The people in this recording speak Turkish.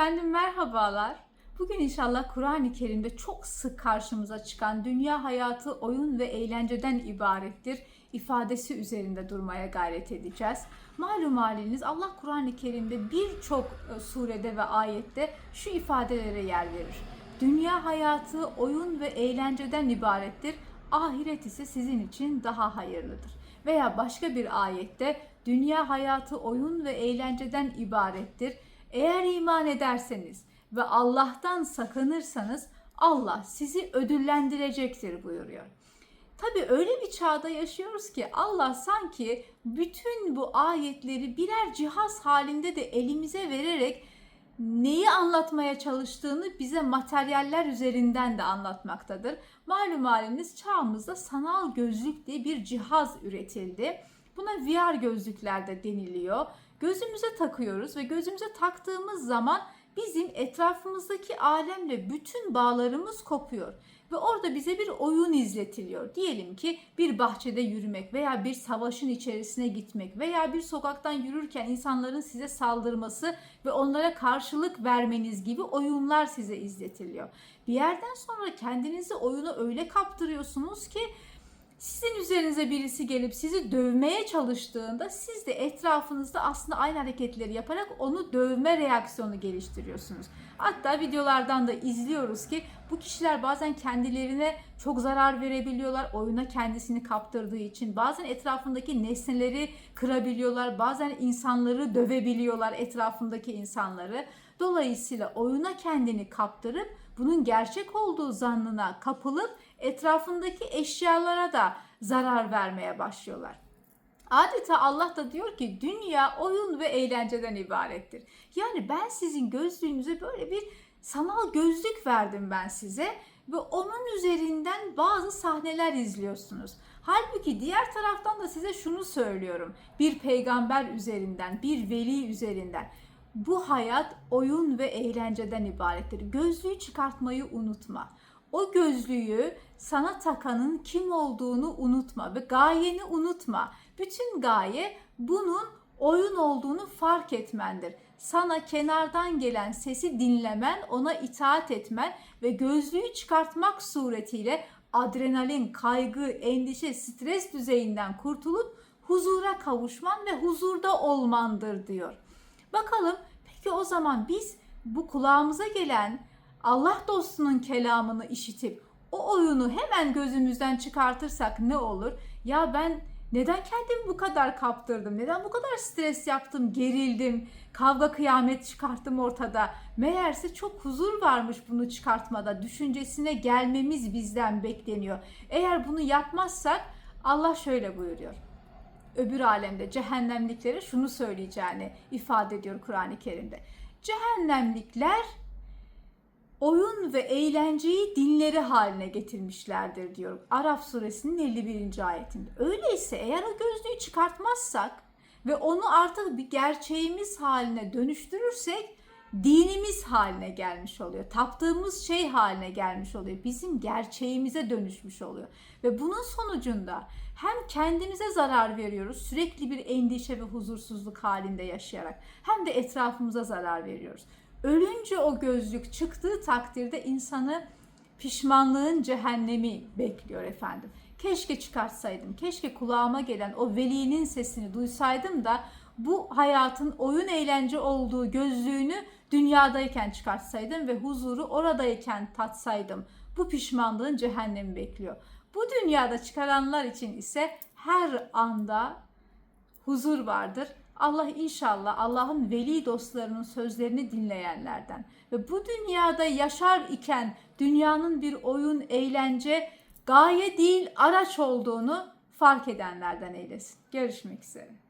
Efendim merhabalar. Bugün inşallah Kur'an-ı Kerim'de çok sık karşımıza çıkan dünya hayatı oyun ve eğlenceden ibarettir ifadesi üzerinde durmaya gayret edeceğiz. Malum haliniz Allah Kur'an-ı Kerim'de birçok e, surede ve ayette şu ifadelere yer verir. Dünya hayatı oyun ve eğlenceden ibarettir. Ahiret ise sizin için daha hayırlıdır. Veya başka bir ayette dünya hayatı oyun ve eğlenceden ibarettir. Eğer iman ederseniz ve Allah'tan sakınırsanız Allah sizi ödüllendirecektir buyuruyor. Tabii öyle bir çağda yaşıyoruz ki Allah sanki bütün bu ayetleri birer cihaz halinde de elimize vererek neyi anlatmaya çalıştığını bize materyaller üzerinden de anlatmaktadır. Malum haliniz çağımızda sanal gözlük diye bir cihaz üretildi. Buna VR gözlükler de deniliyor. Gözümüze takıyoruz ve gözümüze taktığımız zaman bizim etrafımızdaki alemle bütün bağlarımız kopuyor ve orada bize bir oyun izletiliyor. Diyelim ki bir bahçede yürümek veya bir savaşın içerisine gitmek veya bir sokaktan yürürken insanların size saldırması ve onlara karşılık vermeniz gibi oyunlar size izletiliyor. Bir yerden sonra kendinizi oyuna öyle kaptırıyorsunuz ki sizin üzerinize birisi gelip sizi dövmeye çalıştığında siz de etrafınızda aslında aynı hareketleri yaparak onu dövme reaksiyonu geliştiriyorsunuz. Hatta videolardan da izliyoruz ki bu kişiler bazen kendilerine çok zarar verebiliyorlar oyuna kendisini kaptırdığı için. Bazen etrafındaki nesneleri kırabiliyorlar, bazen insanları dövebiliyorlar etrafındaki insanları. Dolayısıyla oyuna kendini kaptırıp bunun gerçek olduğu zannına kapılıp etrafındaki eşyalara da zarar vermeye başlıyorlar. Adeta Allah da diyor ki dünya oyun ve eğlenceden ibarettir. Yani ben sizin gözlüğünüze böyle bir sanal gözlük verdim ben size ve onun üzerinden bazı sahneler izliyorsunuz. Halbuki diğer taraftan da size şunu söylüyorum. Bir peygamber üzerinden, bir veli üzerinden. Bu hayat oyun ve eğlenceden ibarettir. Gözlüğü çıkartmayı unutma. O gözlüğü sana takanın kim olduğunu unutma ve gayeni unutma. Bütün gaye bunun oyun olduğunu fark etmendir. Sana kenardan gelen sesi dinlemen, ona itaat etmen ve gözlüğü çıkartmak suretiyle adrenalin, kaygı, endişe, stres düzeyinden kurtulup huzura kavuşman ve huzurda olmandır diyor. Bakalım peki o zaman biz bu kulağımıza gelen Allah dostunun kelamını işitip o oyunu hemen gözümüzden çıkartırsak ne olur? Ya ben neden kendimi bu kadar kaptırdım? Neden bu kadar stres yaptım, gerildim, kavga kıyamet çıkarttım ortada? Meğerse çok huzur varmış bunu çıkartmada. Düşüncesine gelmemiz bizden bekleniyor. Eğer bunu yapmazsak Allah şöyle buyuruyor. Öbür alemde cehennemliklere şunu söyleyeceğini ifade ediyor Kur'an-ı Kerim'de. Cehennemlikler oyun ve eğlenceyi dinleri haline getirmişlerdir diyor. Araf suresinin 51. ayetinde. Öyleyse eğer o gözlüğü çıkartmazsak ve onu artık bir gerçeğimiz haline dönüştürürsek dinimiz haline gelmiş oluyor. Taptığımız şey haline gelmiş oluyor. Bizim gerçeğimize dönüşmüş oluyor. Ve bunun sonucunda hem kendimize zarar veriyoruz sürekli bir endişe ve huzursuzluk halinde yaşayarak hem de etrafımıza zarar veriyoruz. Ölünce o gözlük çıktığı takdirde insanı pişmanlığın cehennemi bekliyor efendim. Keşke çıkartsaydım, keşke kulağıma gelen o velinin sesini duysaydım da bu hayatın oyun eğlence olduğu gözlüğünü dünyadayken çıkartsaydım ve huzuru oradayken tatsaydım. Bu pişmanlığın cehennemi bekliyor. Bu dünyada çıkaranlar için ise her anda huzur vardır. Allah inşallah Allah'ın veli dostlarının sözlerini dinleyenlerden ve bu dünyada yaşar iken dünyanın bir oyun, eğlence, gaye değil araç olduğunu fark edenlerden eylesin. Görüşmek üzere.